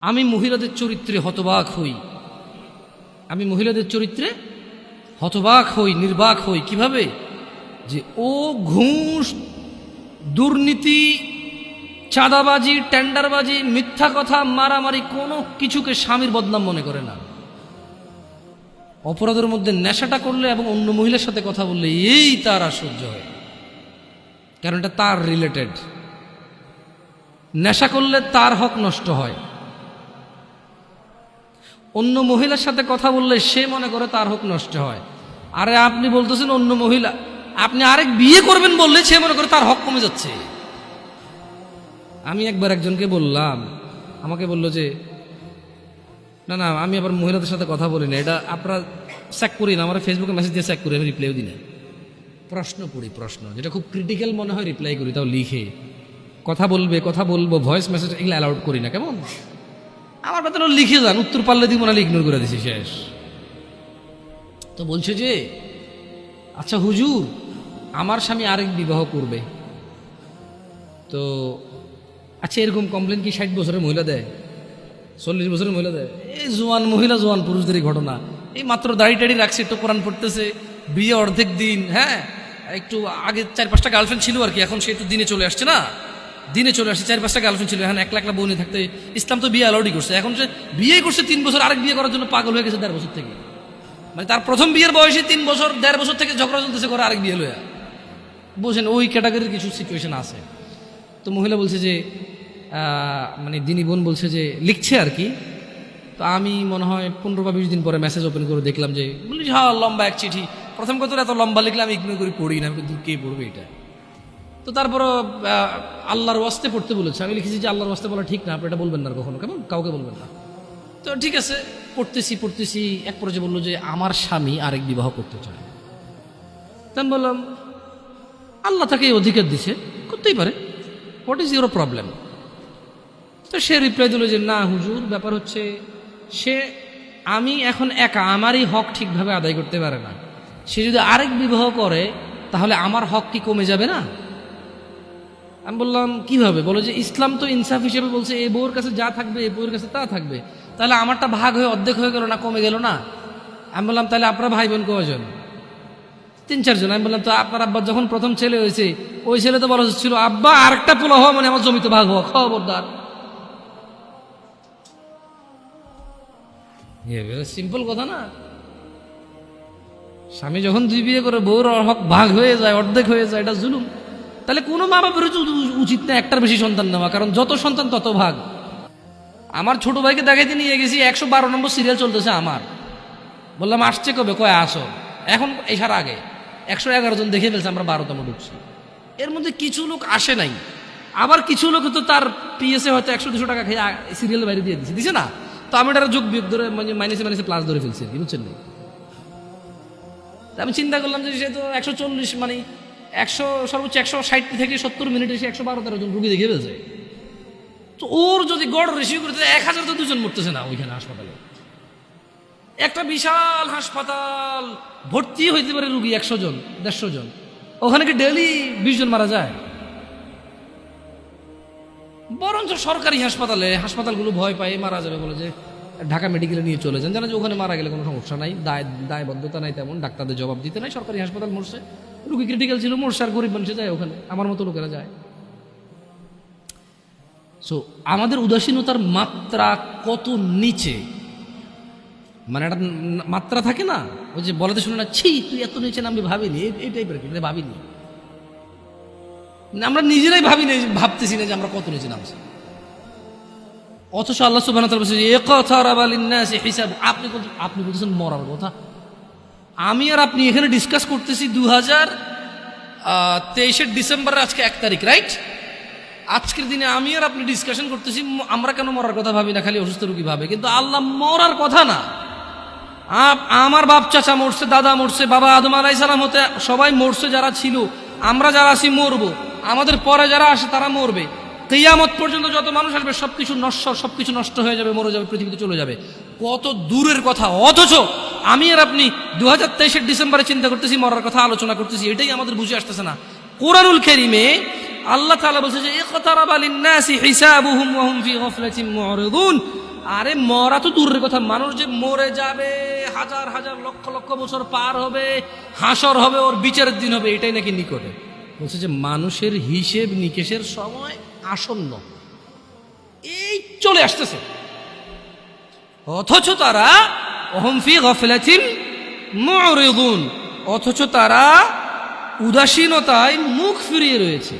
আমি মহিলাদের চরিত্রে হতবাক হই। আমি মহিলাদের চরিত্রে হতবাক হই, নির্বাক হই। কীভাবে? যে ও ঘুষ, দুর্নীতি, চাঁদাবাজি, টেন্ডারবাজি, মিথ্যা কথা, মারামারি কোনো কিছুকে স্বামীর বদনাম মনে করে না। অপরাধের মধ্যে নেশাটা করলে এবং অন্য মহিলার সাথে কথা বললে এই তার আশ্চর্য হয় কারণ এটা তার রিলেটেড নেশা করলে তার হক নষ্ট হয়। অন্য মহিলার সাথে কথা বললে সে মনে করে তার হক নষ্ট হয়। আরে আপনি বলতেছেন অন্য মহিলা, আপনি আরেক বিয়ে করবেন বললে সে মনে করে তার হক কমে যাচ্ছে। আমি একবার একজনকে বললাম, আমাকে বলল যে, না না, আমি আবার মহিলাদের সাথে কথা বলি না, এটা আপনারা চেক করি না আমার ফেসবুকে মেসেজ দিয়ে চেক করি আমি রিপ্লাইও দিই না। প্রশ্ন পড়ি প্রশ্ন, যেটা খুব ক্রিটিক্যাল মনে হয় রিপ্লাই করি, তাও লিখে। কথা বলবে, কথা বলব ভয়েস মেসেজ এগুলো অ্যালাউড করি না, কেমন? আমার বেতন লিখে যান, উত্তর পারলে দিব না ইগনোর করে দিছি, শেষ। তো বলছে যে আচ্ছা হুজুর, আমার স্বামী আরেক বিবাহ করবে। তো আচ্ছা এরকম কমপ্লেন কি ষাট বছরের মহিলা দেয়? চল্লিশ বছরের মহিলা দেয়? এই জোয়ান মহিলা, জোয়ান পুরুষদেরই ঘটনা। এই মাত্র দাড়ি টাড়ি রাখছে, একটু কোরআন পড়তেছে, বিয়ে অর্ধেক দিন হ্যাঁ? একটু আগে চার পাঁচটা গার্লফ্রেন্ড ছিল আর কি, এখন সে একটু দিনে চলে আসছে না? দিনে চলে আসছে চার পাঁচটা গার্লফ্রেন্ড ছিল, এখন একলা একলা বউ থাকতে ইসলাম তো বিয়ে অ্যালাউডই করছে। এখন সে বিয়ে করছে তিন বছর, আরেক বিয়ে করার জন্য পাগল হয়ে গেছে দেড় বছর থেকে। মানে তার প্রথম বিয়ের বয়সে তিন বছর, দেড় বছর থেকে ঝগড়া চলতেছে করে আরেক বিয়ে লয়া বোঝেন, ওই ক্যাটাগরির কিছু সিচুয়েশন আছে। তো মহিলা বলছে যে মানে দিনী বোন বলছে যে, লিখছে আর কি। তো আমি মনে হয় পনেরো বা বিশ দিন পরে মেসেজ ওপেন করে দেখলাম যে বলি হ্যাঁ লম্বা এক চিঠি। প্রথম কথা এত লম্বা লিখলে আমি ইগনোর করে পড়ি না। কিন্তু কে পড়বে এটা? তো তারপরও আহ, আল্লাহর ওয়াস্তে পড়তে বলেছে। আমি লিখেছি যে আল্লাহর ওয়াস্তে বলা ঠিক না আপনি এটা বলবেন না কখনো কেমন? কাউকে বলবেন না। তো ঠিক আছে পড়তেছি পড়তেছি এক পর্যায়ে বলল যে আমার স্বামী আরেক বিবাহ করতে চায়। তা আমি বললাম আল্লাহ তাকে এই অধিকার দিছে করতেই পারে। হোয়াট ইজ ইউর প্রবলেম তো সে রিপ্লাই দিল যে না হুজুর ব্যাপার হচ্ছে সে আমি এখন একা আমারই হক ঠিকভাবে আদায় করতে পারে না। সে যদি আরেক বিবাহ করে তাহলে আমার হক কি কমে যাবে না? আমি বললাম, কীভাবে? বলো যে, ইসলাম তো ইনসাফ হিসেবে বলছে এই বউর কাছে যা থাকবে এই বউর কাছে তা থাকবে। তাহলে আমারটা ভাগ হয়ে অর্ধেক হয়ে গেল না, কমে গেল না? আমি বললাম, তাহলে আপনার ভাই বোন কজন তিন, চারজন। আমি বললাম, তো আপনার আব্বা যখন প্রথম ছেলে হয়েছে, ওই ছেলে তো বলা ছিল, আব্বা আরেকটা পোলা হওয়া মানে আমার জমিতে ভাগ হওয়া, খবরদার। সিম্পল কথা না। স্বামী যখন দুই বিয়ে করে, বউর হক ভাগ হয়ে যায়, অর্ধেক হয়ে যায়, এটা জুলুম। তাহলে কোনো মা উচিত- উচিত না একটার বেশি সন্তান নেওয়া, কারণ যত সন্তান তত ভাগ। আমার ছোট ভাইকে দেখাইতে নিয়ে গেছি, একশো বারো নম্বর সিরিয়াল চলতেছে আমার। বললাম, আসছে কবে? কয়, আসো। এখন এসার আগে। একশো এগারো জন দেখে ফেলছে, আমরা বারোতম ঢুকছি। এর মধ্যে কিছু লোক আসে নাই। আবার কিছু লোক তো তার পিএসএ হয়তো একশো দুশো টাকা খেয়ে সিরিয়াল বাইরে দিয়ে দিচ্ছে দিছে না? তো আমি এটা যোগ বিয়োগ ধরে মানে মাইনাসে মাইনাসে প্লাস ধরে ফেলছি আর কি, বুঝছেন আমি চিন্তা করলাম যে সে তো একশো চল্লিশ মানে একশো, সর্বোচ্চ একশো ষাট থেকে সত্তর মিনিটে সে একশো বারো তেরো জন রুগী দেখে ফেলছে তো ওর যদি গড় রেশিও করতে এক হাজার তো দুজন মরতেছে না ওইখানে হাসপাতালে। একটা বিশাল হাসপাতাল, ভর্তি হইতে পারে রুগী একশো জন, দেড়শো জন। ওখানে কি ডেলি বিশ জন মারা যায়? বরঞ্চ সরকারি হাসপাতালে হাসপাতালগুলো ভয় পায়, মারা যাবে বলে যে ঢাকা মেডিকেলে নিয়ে চলে যান। জানা যে ওখানে মারা গেলে কোনো সমস্যা নাই, দায়, দায়বদ্ধতা নাই তেমন, ডাক্তারদের জবাব দিতে নাই, সরকারি হাসপাতাল মরছে। রুগী ক্রিটিক্যাল ছিল মরছে আর গরিব মানুষে যায় ওখানে, আমার মতো লোকেরা যায়। সো আমাদের উদাসীনতার মাত্রা কত নিচে? মানে একটা মাত্রা থাকে না? ওই যে বলাতে শুনে না, ছি, তুই এত নিচে নামবি, ভাবিনি? এই- টাইপের কি? ভাবিনি। আমরা নিজেরাই ভাবি না ভাবতেছি না যে আমরা কত নিচে নামছি। অথচ আল্লাহ সুবাহ আপনি বলছেন- আপনি বলতেছেন মরার কথা। আমি আর আপনি এখানে ডিসকাস করতেছি দু হাজার তেইশের ডিসেম্বরের আজকে এক তারিখ রাইট আজকের দিনে আমি আর আপনি ডিসকাশন করতেছি আমরা কেন মরার কথা ভাবি না, খালি অসুস্থ রুগী ভাবে। কিন্তু আল্লাহ মরার কথা না। আমার বাপ চাচা মরছে, দাদা মরছে, বাবা আদম আলাই সালাম হতে সবাই মরছে যারা ছিল, আমরা যারা আছি মরবো। আমাদের পরে যারা আসে তারা মরবে। কেয়ামত পর্যন্ত যত মানুষ আসবে সব সবকিছু নশ্বর, সবকিছু নষ্ট হয়ে যাবে, মরে যাবে, পৃথিবীতে চলে যাবে। কত দূরের কথা, অথচ আমি আর আপনি দু হাজার তেইশের ডিসেম্বরে চিন্তা করতেছি, মরার কথা আলোচনা করতেছি, এটাই আমাদের বুঝে আসতেছে না। কোরআনুল কেরিমে আল্লাহ তাআলা বলছে যে আরে, মরা তো দূরের কথা, মানুষ যে মরে যাবে, হাজার হাজার লক্ষ লক্ষ বছর পার হবে, হাসর হবে, ওর বিচারের দিন হবে, এটাই নাকি নিকটে? বলছে যে, মানুষের হিসেব নিকেশের সময় আসন্ন। এই চলে আসতেছে। অথচ তারা অথচ তারা উদাসীনতায় মুখ ফিরিয়ে রয়েছে।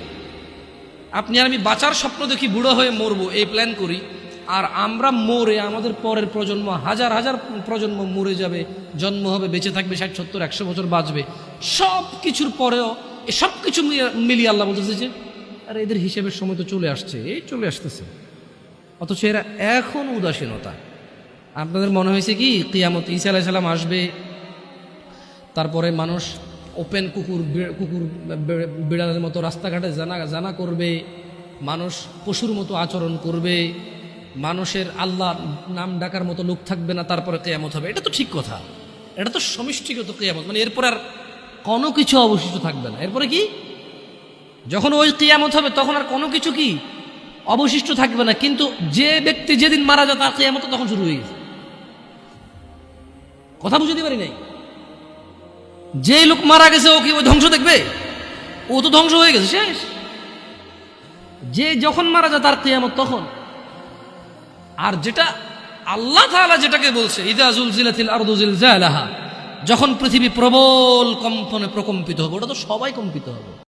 আপনি আর আমি বাঁচার স্বপ্ন দেখি বুড়ো হয়ে মরবো, এই প্ল্যান করি। আর আমরা মরে, আমাদের পরের প্রজন্ম, হাজার হাজার প্রজন্ম মরে যাবে, জন্ম হবে, বেঁচে থাকবে, ষাট, সত্তর, একশো বছর বাঁচবে। সব কিছুর পরেও সব কিছু মিলিয়ে আল্লাহ বলতেছে যে, আর এদের হিসেবের সময় তো চলে আসছে, এই চলে আসতেছে। অথচ এরা এখন উদাসীনতা। আপনাদের মনে হয়েছে কি? কিয়ামত ঈসা আলাহ সাল্লাম আসবে, তারপরে মানুষ ওপেন কুকুর কুকুর বিড়ালের মতো রাস্তাঘাটে জানা জানা করবে, মানুষ পশুর মতো আচরণ করবে, মানুষের আল্লাহ নাম ডাকার মতো লোক থাকবে না, তারপরে কেয়ামত হবে। এটা তো ঠিক কথা। এটা তো সমষ্টিগত কেয়ামত। মানে এরপর আর কোনো কিছু অবশিষ্ট থাকবে না। এরপরে কি? যখন ওই কেয়ামত হবে, তখন আর কোনো কিছু কি? অবশিষ্ট থাকবে না। কিন্তু যে ব্যক্তি যেদিন মারা যায়, তার কেয়ামত তখন শুরু হয়ে গেছে। কথা বুঝতে পারি নাই। যে লোক মারা গেছে, ও কি ওই ধ্বংস দেখবে? ও তো ধ্বংস হয়ে গেছে, শেষ। যে যখন মারা যায়, তার কেয়ামত তখন। আর যেটা আল্লাহ তাআলা যেটাকে বলছে, ইদা জুলজিলাতিল আরদু জিলজালাহা যখন পৃথিবী প্রবল কম্পনে প্রকম্পিত হবে, ওটা তো সবাই কম্পিত হবে।